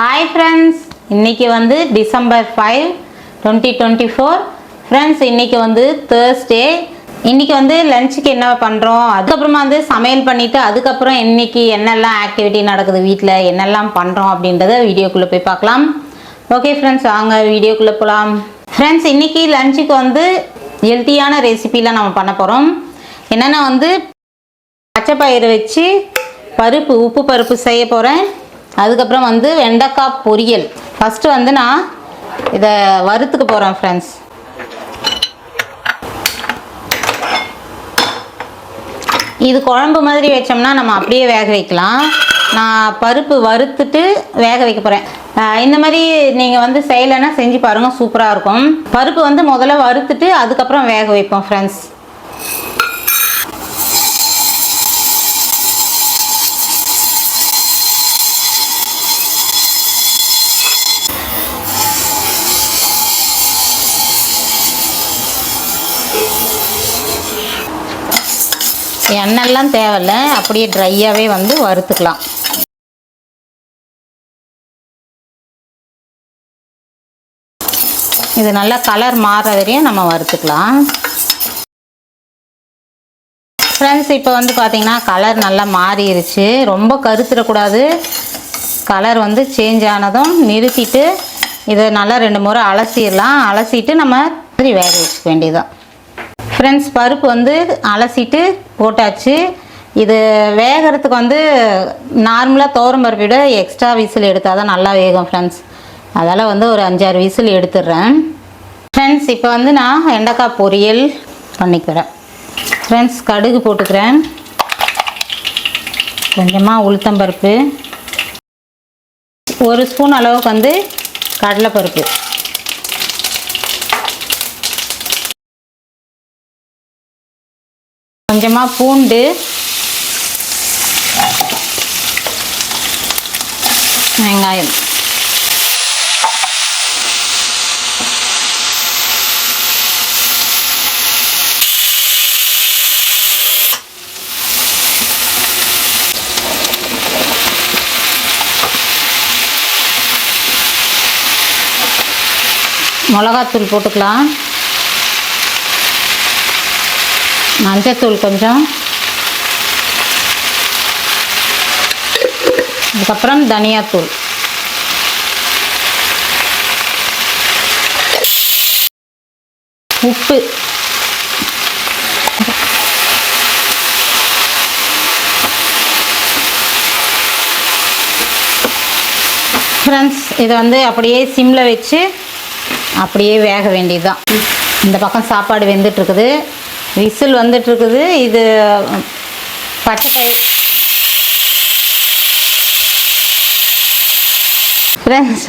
Hi friends இன்றைக்கி வந்து December five twenty twenty four friends இன்றைக்கி வந்து தேர்ஸ்டே இன்றைக்கி வந்து லஞ்சுக்கு என்ன பண்ணுறோம் அதுக்கப்புறமா வந்து சமையல் பண்ணிவிட்டு அதுக்கப்புறம் இன்றைக்கி என்னெல்லாம் ஆக்டிவிட்டி நடக்குது வீட்டில் என்னெல்லாம் பண்ணுறோம் அப்படின்றத வீடியோக்குள்ளே போய் பார்க்கலாம். ஓகே ஃப்ரெண்ட்ஸ் வாங்க வீடியோக்குள்ளே போகலாம் ஃப்ரெண்ட்ஸ் இன்றைக்கி லஞ்சுக்கு வந்து ஹெல்த்தியான ரெசிபிலாம் நம்ம பண்ண போகிறோம் என்னென்னா வந்து பச்சை பயிறு வச்சு பருப்பு உப்பு பருப்பு செய்ய போகிறேன் அதுக்கப்புறம் வந்து வெண்டைக்காய் பொரியல். ஃபஸ்ட்டு வந்து நான் இதை வறுத்துக்க போகிறேன் ஃப்ரெண்ட்ஸ் இது குழம்பு மாதிரி வச்சோம்னா நம்ம அப்படியே வேக வைக்கலாம். நான் பருப்பு வறுத்துட்டு வேக வைக்க போகிறேன் இந்த மாதிரி நீங்கள் வந்து செய்யலைன்னா செஞ்சு பாருங்கள் சூப்பராக இருக்கும். பருப்பு வந்து முதல்ல வறுத்துட்டு அதுக்கப்புறம் வேக வைப்போம் ஃப்ரெண்ட்ஸ் எண்ணெய்லாம் தேவையில்ல அப்படியே ட்ரையாகவே வந்து வறுத்துக்கலாம். இது நல்லா கலர் மாற வரையும் நம்ம வறுத்துக்கலாம். ஃப்ரெண்ட்ஸ் இப்போ வந்து பார்த்திங்கன்னா கலர் நல்லா மாறிடுச்சு ரொம்ப கருத்துடக்கூடாது. கலர் வந்து சேஞ்ச் ஆனதும் நிறுத்திட்டு இதை நல்லா ரெண்டு முறை அலசிடலாம். அலசிட்டு நம்ம வேக வச்சுக்க வேண்டியதுதான். ஃப்ரெண்ட்ஸ் பருப்பு வந்து அலசிட்டு போட்டாச்சு. இது வேகிறதுக்கு வந்து நார்மலாக தோரம் பருப்பை விட எக்ஸ்ட்ரா விசில் எடுத்தால் தான் நல்லா வேகும் ஃப்ரெண்ட்ஸ் அதால் வந்து ஒரு அஞ்சாறு விசில் எடுத்துடுறேன். ஃப்ரெண்ட்ஸ் இப்போ வந்து நான் வெண்டைக்காய் பொரியல் பண்ணிக்கிறேன். ஃப்ரெண்ட்ஸ் கடுகு போட்டுக்கிறேன். கொஞ்சமாக உளுத்தம்பருப்பு ஒரு ஸ்பூன் அளவுக்கு வந்து கடலைப்பருப்பு. கொஞ்சமாக பூண்டு. வெங்காயம். மிளகாத்தூள் போட்டுக்கலாம். மஞ்சத்தூள் கொஞ்சம். அதுக்கப்புறம் தனியாத்தூள். உப்பு. ஃப்ரெண்ட்ஸ் இதை வந்து அப்படியே சிம்மில் வச்சு அப்படியே வேக வேண்டியதுதான். இந்த பக்கம் சாப்பாடு வெந்துட்டுருக்குது விசில் வந்துட்டுருக்குது. இது பச்சை பயிர் ஃப்ரெண்ட்ஸ்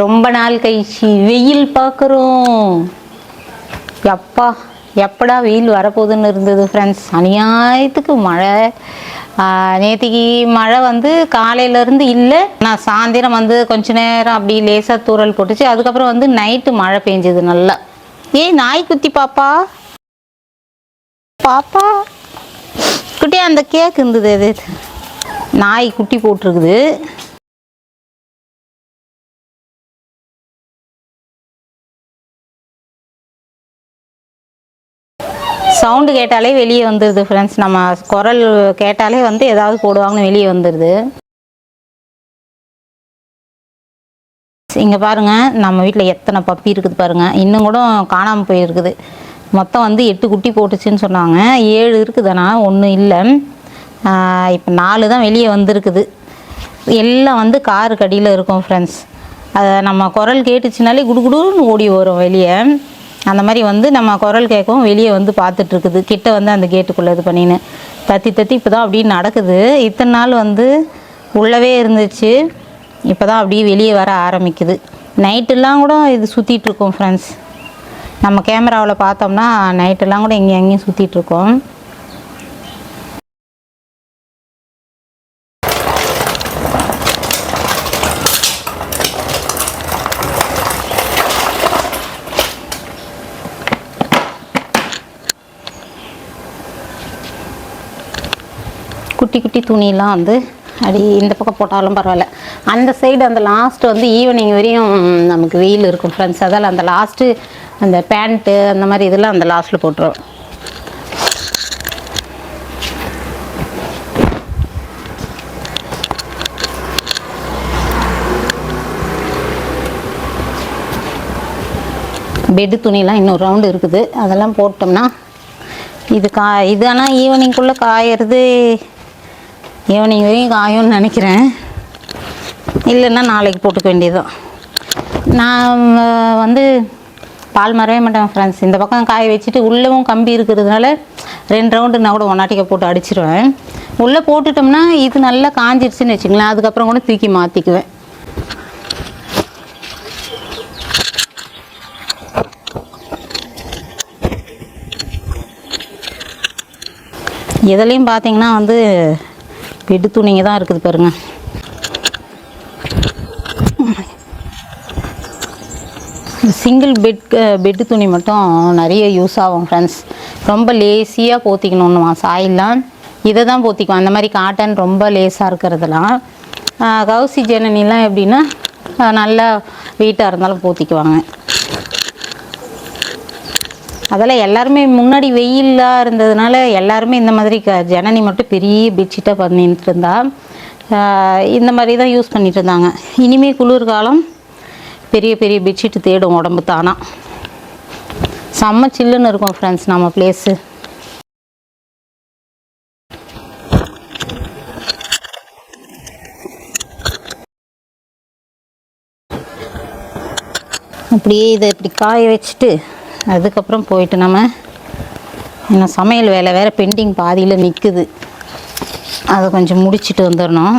ரொம்ப நாள் கழிச்சு வெயில் பார்க்குறோம். எப்பா எப்படா வெயில் வரப்போகுதுன்னு இருந்தது ஃப்ரெண்ட்ஸ் அநியாயத்துக்கு மழை. நேற்றுக்கு மழை வந்து காலையிலேருந்து இல்லை நான் சாயந்தரம் வந்து கொஞ்ச நேரம் அப்படி லேசாக தூறல் போட்டுச்சு. அதுக்கப்புறம் வந்து நைட்டு மழை பெஞ்சது நல்லா. ஏய் நாய் குத்தி பாப்பா. பாப்பா. குட்டி அந்த கேக் இருந்தது அது நாய் குட்டி போட்டிருக்குது. சவுண்டு கேட்டாலே வெளியே வந்துடுது ஃப்ரெண்ட்ஸ் நம்ம குரல் கேட்டாலே வந்து ஏதாவது போடுவாங்கன்னு வெளியே வந்துடுது இங்கே பாருங்கள் நம்ம வீட்டில் எத்தனை பப்பி இருக்குது பாருங்கள் இன்னும் கூட காணாமல் போயிருக்குது. மொத்தம் வந்து எட்டு குட்டி போட்டுச்சுன்னு சொன்னாங்க. ஏழு இருக்குதுண்ணா ஒன்றும் இல்லை. இப்போ நாலு தான் வெளியே வந்திருக்குது. எல்லாம் வந்து காரு கடியில் இருக்கும் ஃப்ரெண்ட்ஸ் அதை நம்ம குரல் கேட்டுச்சுனாலே குடுகுடுன்னு ஓடி வரும் வெளியே. அந்த மாதிரி வந்து நம்ம குரல் கேட்கவும் வெளியே வந்து பார்த்துட்ருக்குது. கிட்ட வந்து அந்த கேட்டுக்குள்ளே இது பண்ணின்னு. தத்தி தத்தி இப்போ தான் அப்படியே நடக்குது. இத்தனை நாள் வந்து உள்ளவே இருந்துச்சு. இப்போ தான் அப்படியே வெளியே வர ஆரம்பிக்குது. நைட்டெல்லாம் கூட இது சுற்றிட்டுருக்கோம் ஃப்ரெண்ட்ஸ் நம்ம கேமராவில் பார்த்தோம்னா நைட்டெல்லாம் கூட எங்கேயும் எங்கேயும் சுற்றிட்டுருக்கோம் குட்டி குட்டி துணியெலாம் வந்து அடி இந்த பக்கம் போட்டாலும் பரவாயில்ல. அந்த சைடு அந்த லாஸ்ட் வந்து ஈவினிங் வரையும் நமக்கு வெயில் இருக்கும் ஃப்ரெண்ட்ஸ் அதால் அந்த லாஸ்ட்டு அந்த பேண்ட்டு அந்த மாதிரி இதெல்லாம் அந்த லாஸ்ட்டில் போட்டுருவோம் பெட்டு துணிலாம் இன்னொரு ரவுண்டு இருக்குது. அதெல்லாம் போட்டோம்னா இது கா இது ஆனால் ஈவினிங்குள்ளே காயறது ஈவினிங் வரையும் காயும்னு நினைக்கிறேன். இல்லைன்னா நாளைக்கு போட்டுக்க வேண்டியதுதான். நான் வந்து பால் மறவே மாட்டேன் ஃப்ரெண்ட்ஸ் இந்த பக்கம் காய வச்சுட்டு உள்ளவும் கம்பி இருக்கிறதுனால ரெண்டு ரவுண்டு நான் கூட ஒன்னாட்டிக்க போட்டு அடிச்சிருவேன். உள்ளே போட்டுட்டோம்னா இது நல்லா காஞ்சிடுச்சுன்னு வச்சுங்களேன் அதுக்கப்புறம் கூட தூக்கி மாற்றிக்குவேன் இதுலேயும் பார்த்தீங்கன்னா வந்து பெட்டு துணிங்க தான் இருக்குது பாருங்கள் சிங்கிள் பெட் பெட்டு துணி மட்டும் நிறைய யூஸ் ஆகும் ஃப்ரெண்ட்ஸ் ரொம்ப லேசியாக போத்திக்கணும்னுமா சாயெல்லாம் இதை தான் போத்திக்குவோம் அந்த மாதிரி காட்டன் ரொம்ப லேஸாக இருக்கிறதெல்லாம் கவுசி ஜனனிலாம் எப்படின்னா நல்லா வெயிட்டாக இருந்தாலும் போத்திக்குவாங்க. அதெல்லாம் எல்லாருமே முன்னாடி வெயிலாக இருந்ததுனால எல்லாருமே இந்த மாதிரி க ஜனனி மட்டும் பெரிய பெட்ஷீட்டாக பண்ணிட்டு இருந்தா இந்த மாதிரி தான் யூஸ் பண்ணிட்டு இருந்தாங்க. இனிமேல் குளிர்காலம் பெரிய பெரிய பெட்ஷீட் தேடும் உடம்பு தானா. செம்ம சில்லுன்னு இருக்கும் ஃப்ரெண்ட்ஸ் நம்ம பிளேஸு அப்படியே இதை இப்படி காய வச்சுட்டு அதுக்கப்புறம் போயிட்டு நம்ம இன்னும் சமையல் வேலை வேறு பெண்டிங் பாதியில் நிற்குது அதை கொஞ்சம் முடிச்சிட்டு வந்துடணும்.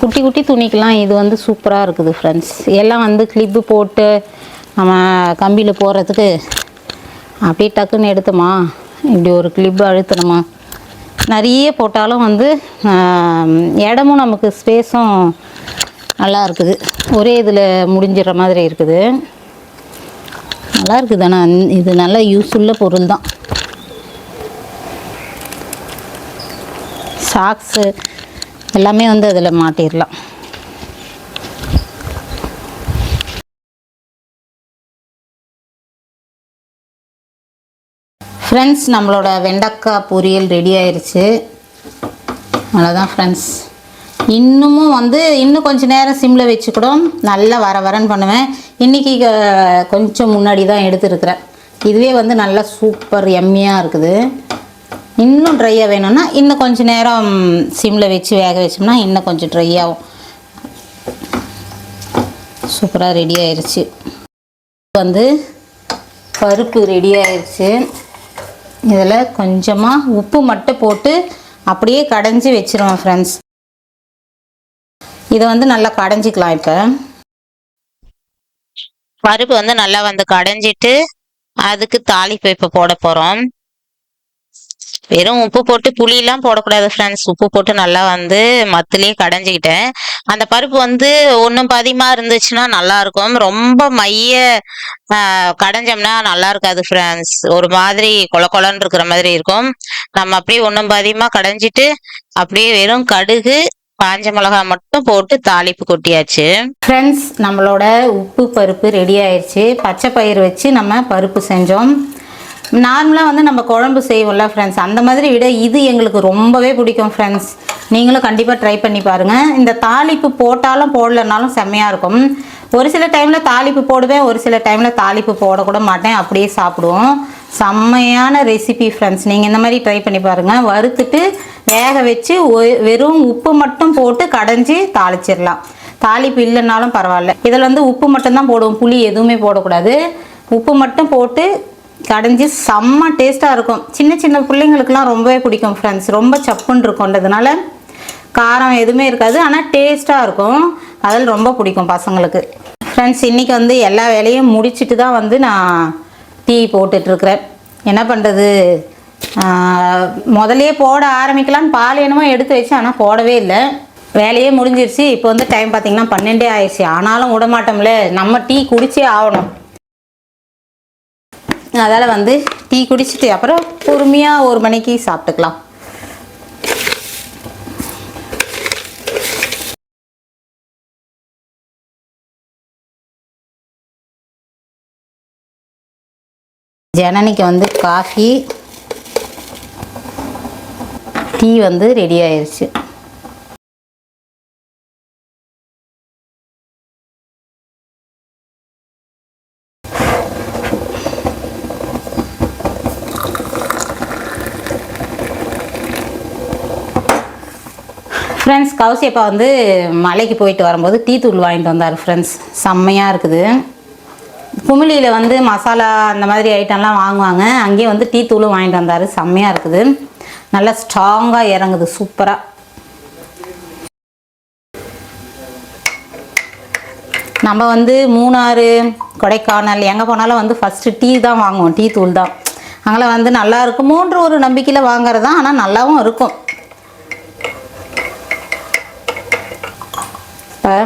குட்டி குட்டி துணிக்கெலாம் இது வந்து சூப்பராக இருக்குது ஃப்ரெண்ட்ஸ் எல்லாம் வந்து கிளிப்பு போட்டு நம்ம கம்பியில் போடுறதுக்கு அப்படியே டக்குன்னு எடுத்தோமா? இப்படி ஒரு கிளிப்பு அழுத்தணுமா நிறைய போட்டாலும் வந்து இடமும் நமக்கு ஸ்பேஸும் நல்லா இருக்குது. ஒரே இதில் முடிஞ்சிடுற மாதிரி இருக்குது. நல்லா இருக்குது ஆனால் இது நல்ல யூஸ்ஃபுல்ல பொருள் தான். சாக்ஸு எல்லாமே வந்து அதில் மாட்டிடலாம் ஃப்ரெண்ட்ஸ் நம்மளோட வெண்டைக்காய் பொரியல் ரெடி ஆயிடுச்சு அவ்வளோதான் ஃப்ரெண்ட்ஸ் இன்னமும் வந்து இன்னும் கொஞ்சம் நேரம் சிம்மில் வச்சு கூட நல்லா வர வரன்னு பண்ணுவேன். இன்றைக்கி கொஞ்சம் முன்னாடி தான் எடுத்துருக்குறேன். இதுவே வந்து நல்லா சூப்பர் எம்மியாக இருக்குது. இன்னும் ட்ரையாக வேணும்னா இன்னும் கொஞ்சம் நேரம் சிம்மில் வச்சு வேக வச்சோம்னா இன்னும் கொஞ்சம் ட்ரை ஆகும். சூப்பராக ரெடி ஆயிடுச்சு வந்து பருப்பு ரெடி ஆயிடுச்சு இதில் கொஞ்சமாக உப்பு மட்டும் போட்டு அப்படியே கடைஞ்சி வச்சிருவோம் ஃப்ரெண்ட்ஸ் இதை வந்து நல்லா கடைஞ்சிக்கலாம் இப்போ. பருப்பு வந்து நல்லா வந்து கடைஞ்சிட்டு அதுக்கு தாளிப்பு இப்போ போட போகிறோம் வெறும் உப்பு போட்டு புளியெல்லாம் போடக்கூடாது ஃப்ரெண்ட்ஸ் உப்பு போட்டு நல்லா வந்து மத்துலேயே கடைஞ்சிக்கிட்டேன். அந்த பருப்பு வந்து ஒன்றும் பதிமாக இருந்துச்சுன்னா நல்லா இருக்கும் ரொம்ப மைய ஆஹ், கடைஞ்சோம்னா நல்லா இருக்காது ஃப்ரெண்ட்ஸ் ஒரு மாதிரி கொல கொலன்னு இருக்கிற மாதிரி இருக்கும். நம்ம அப்படியே ஒன்றும் பதிமாக கடைஞ்சிட்டு அப்படியே வெறும் கடுகு காஞ்ச மிளகாய் மட்டும் போட்டு தாளிப்பு கொட்டியாச்சு. ஃப்ரெண்ட்ஸ் நம்மளோட உப்பு பருப்பு ரெடி ஆயிடுச்சு பச்சை பயிர் வச்சு நம்ம பருப்பு செஞ்சோம். நார்மலாக வந்து நம்ம குழம்பு செய்வோம்ல ஃப்ரெண்ட்ஸ் அந்த மாதிரி விட இது எங்களுக்கு ரொம்பவே பிடிக்கும் ஃப்ரெண்ட்ஸ் நீங்களும் கண்டிப்பாக ட்ரை பண்ணி பாருங்கள் இந்த தாளிப்பு போட்டாலும் போடலனாலும் செம்மையாக இருக்கும். ஒரு சில டைமில் தாளிப்பு போடுவேன் ஒரு சில டைமில் தாளிப்பு போடக்கூட மாட்டேன். அப்படியே சாப்பிடுவோம். செம்மையான ரெசிபி ஃப்ரெண்ட்ஸ் நீங்கள் இந்த மாதிரி ட்ரை பண்ணி பாருங்கள் வறுத்துட்டு வேக வச்சு வெறும் உப்பு மட்டும் போட்டு கடைஞ்சி தாளிச்சிடலாம். தாளிப்பு இல்லைன்னாலும் பரவாயில்ல. இதில் வந்து உப்பு மட்டும்தான் போடுவோம். புளி எதுவுமே போடக்கூடாது. உப்பு மட்டும் போட்டு கடைஞ்சி செம்ம டேஸ்ட்டாக இருக்கும். சின்ன சின்ன பிள்ளைங்களுக்குலாம் ரொம்பவே பிடிக்கும் ஃப்ரெண்ட்ஸ் ரொம்ப சப்புன்னு இருக்கும்ன்றதுனால காரம் எதுவுமே இருக்காது. ஆனால் டேஸ்ட்டாக இருக்கும். அதில் ரொம்ப பிடிக்கும் பசங்களுக்கு. ஃப்ரெண்ட்ஸ் இன்றைக்கி வந்து எல்லா வேலையும் முடிச்சுட்டு தான் வந்து நான் டீ போட்டுட்ருக்குறேன் என்ன பண்ணுறது முதலே போட ஆரம்பிக்கலான்னு பால் என்னமோ எடுத்து வச்சு ஆனால் போடவே இல்லை. வேலையே முடிஞ்சிருச்சு. இப்போ வந்து டைம் பார்த்திங்கன்னா பன்னெண்டே ஆயிடுச்சு. ஆனாலும் விட மாட்டோம்ல நம்ம டீ குடிச்சே ஆகணும். அதால் வந்து டீ குடிச்சிட்டு அப்புறம் பொறுமையாக ஒரு மணிக்கு சாப்பிட்டுக்கலாம். ஜனனிக்கு வந்து காஃபி டீ வந்து ரெடி ஆயிடுச்சு ஃப்ரெண்ட்ஸ் கௌசியப்பா வந்து மலைக்கு போயிட்டு வரும்போது டீ தூள் வாங்கிட்டு வந்தார் ஃப்ரெண்ட்ஸ் செம்மையாக இருக்குது. குமிழியில் வந்து மசாலா அந்த மாதிரி ஐட்டம்லாம் வாங்குவாங்க. அங்கேயே வந்து டீ தூளும் வாங்கிட்டு வந்தார். செம்மையாக இருக்குது. நல்லா ஸ்ட்ராங்காக இறங்குது. சூப்பராக நம்ம வந்து மூணாறு கொடைக்கானல் எங்கே போனாலும் வந்து ஃபஸ்ட்டு டீ தான் வாங்குவோம். டீ தூள் தான். அங்கெல்லாம் வந்து நல்லா இருக்குமோன்ற ஒரு நம்பிக்கையில் வாங்குறது தான். ஆனால் நல்லாவும் இருக்கும். இப்போ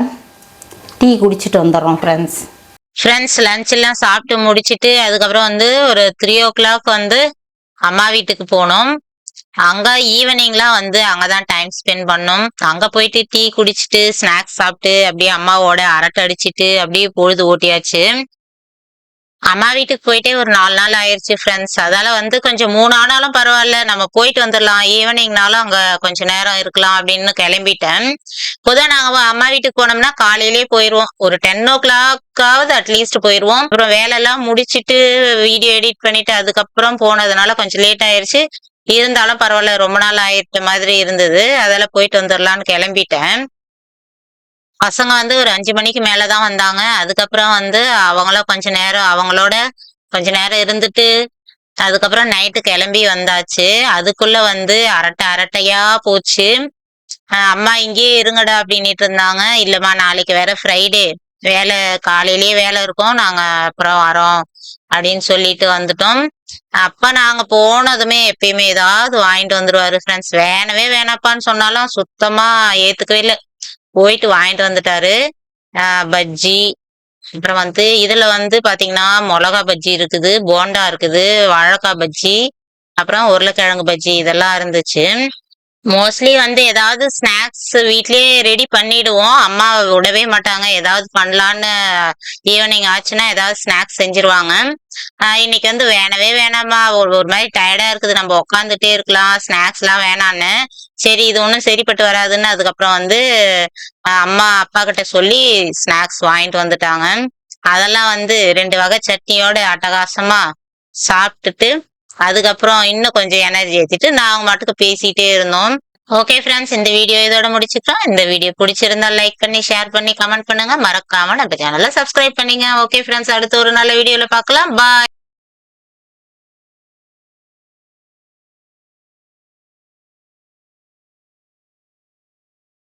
டீ குடிச்சிட்டு வந்துடுறோம் ஃப்ரெண்ட்ஸ் ஃப்ரெண்ட்ஸ் லஞ்ச் எல்லாம் சாப்பிட்டு முடிச்சிட்டு அதுக்கப்புறம் வந்து ஒரு த்ரீ ஓ கிளாக் வந்து அம்மா வீட்டுக்கு போனோம். அங்க ஈவினிங்லாம் வந்து அங்கதான் டைம் ஸ்பெண்ட் பண்ணோம். அங்க போயிட்டு டீ குடிச்சிட்டு ஸ்நாக்ஸ் சாப்பிட்டு அப்படியே அம்மாவோட அரட்டை அடிச்சிட்டு அப்படியே பொழுது ஓட்டியாச்சு. அம்மா வீட்டுக்கு போயிட்டே ஒரு நாலு நாள் ஆயிடுச்சு ஃப்ரெண்ட்ஸ் அதால வந்து கொஞ்சம் மூணு ஆனாலும் பரவாயில்ல. நம்ம போயிட்டு வந்துடலாம். ஈவினிங்னாலும் அங்க கொஞ்ச நேரம் இருக்கலாம் அப்படின்னு கிளம்பிட்டேன். பொதுவாக நாங்க அம்மா வீட்டுக்கு போனோம்னா காலையிலேயே போயிடுவோம் ஒரு டென் ஓ கிளாக்காவது அட்லீஸ்ட் போயிடுவோம் அப்புறம் வேலையெல்லாம் முடிச்சுட்டு வீடியோ எடிட் பண்ணிட்டு அதுக்கப்புறம் போனதுனால கொஞ்சம் லேட் ஆயிடுச்சு இருந்தாலும் பரவாயில்ல ரொம்ப நாள் ஆயிட்ட மாதிரி இருந்தது. அதால போயிட்டு வந்துடலான்னு கிளம்பிட்டேன். பசங்க வந்து ஒரு அஞ்சு மணிக்கு மேலதான் வந்தாங்க. அதுக்கப்புறம் வந்து அவங்களும் கொஞ்ச நேரம் அவங்களோட கொஞ்ச நேரம் இருந்துட்டு அதுக்கப்புறம் நைட்டு கிளம்பி வந்தாச்சு. அதுக்குள்ள வந்து அரட்டை அரட்டையா போச்சு. அம்மா இங்கேயே இருங்கடா அப்படின்னுட்டு இருந்தாங்க. இல்லம்மா நாளைக்கு வேற ஃப்ரைடே வேலை காலையிலேயே வேலை இருக்கும். நாங்க அப்புறம் வரோம். அப்படின்னு சொல்லிட்டு வந்துட்டோம். அப்ப நாங்க போனதுமே எப்பயுமே ஏதாவது வாங்கிட்டு வந்துருவாரு ஃப்ரெண்ட்ஸ் வேணவே வேணாப்பான்னு சொன்னாலும் சுத்தமா ஏத்துக்கவே இல்லை. போயிட்டு வாங்கிட்டு வந்துட்டாரு. பஜ்ஜி. அப்புறம் வந்து இதுல வந்து பாத்தீங்கன்னா மிளகா பஜ்ஜி இருக்குது போண்டா இருக்குது வாழைக்காய் பஜ்ஜி அப்புறம் உருளைக்கிழங்கு பஜ்ஜி இதெல்லாம் இருந்துச்சு. மோஸ்ட்லி வந்து ஏதாவது ஸ்நாக்ஸ் வீட்லயே ரெடி பண்ணிடுவோம். அம்மா விடவே மாட்டாங்க. ஏதாவது பண்ணலான்னு ஈவினிங் ஆச்சுன்னா ஏதாவது ஸ்நாக்ஸ் செஞ்சிருவாங்க. இன்னைக்கு வந்து வேணவே வேணாமா ஒரு ஒரு மாதிரி டயர்டா இருக்குது. நம்ம உட்காந்துட்டே இருக்கலாம். ஸ்நாக்ஸ் எல்லாம் வேணான்னு சரி இது ஒன்றும் சரிப்பட்டு வராதுன்னு அதுக்கப்புறம் வந்து அம்மா அப்பா கிட்ட சொல்லி ஸ்நாக்ஸ் வாங்கிட்டு வந்துட்டாங்க. அதெல்லாம் வந்து ரெண்டு வகை சட்னியோட அட்டகாசமா சாப்பிட்டுட்டு அதுக்கப்புறம் இன்னும் கொஞ்சம் எனர்ஜி ஏற்றிட்டு நாங்க மட்டுக்கு பேசிட்டே இருந்தோம். ஓகே ஃப்ரெண்ட்ஸ் இந்த வீடியோ இதோட முடிச்சுக்கிறோம் இந்த வீடியோ பிடிச்சிருந்தா லைக் பண்ணி ஷேர் பண்ணி கமெண்ட் பண்ணுங்க. மறக்காம நம்ம சேனலை சப்ஸ்கிரைப் பண்ணிங்க. ஓகே ஃப்ரெண்ட்ஸ் அடுத்த ஒரு நல்ல வீடியோல பார்க்கலாம் பாய்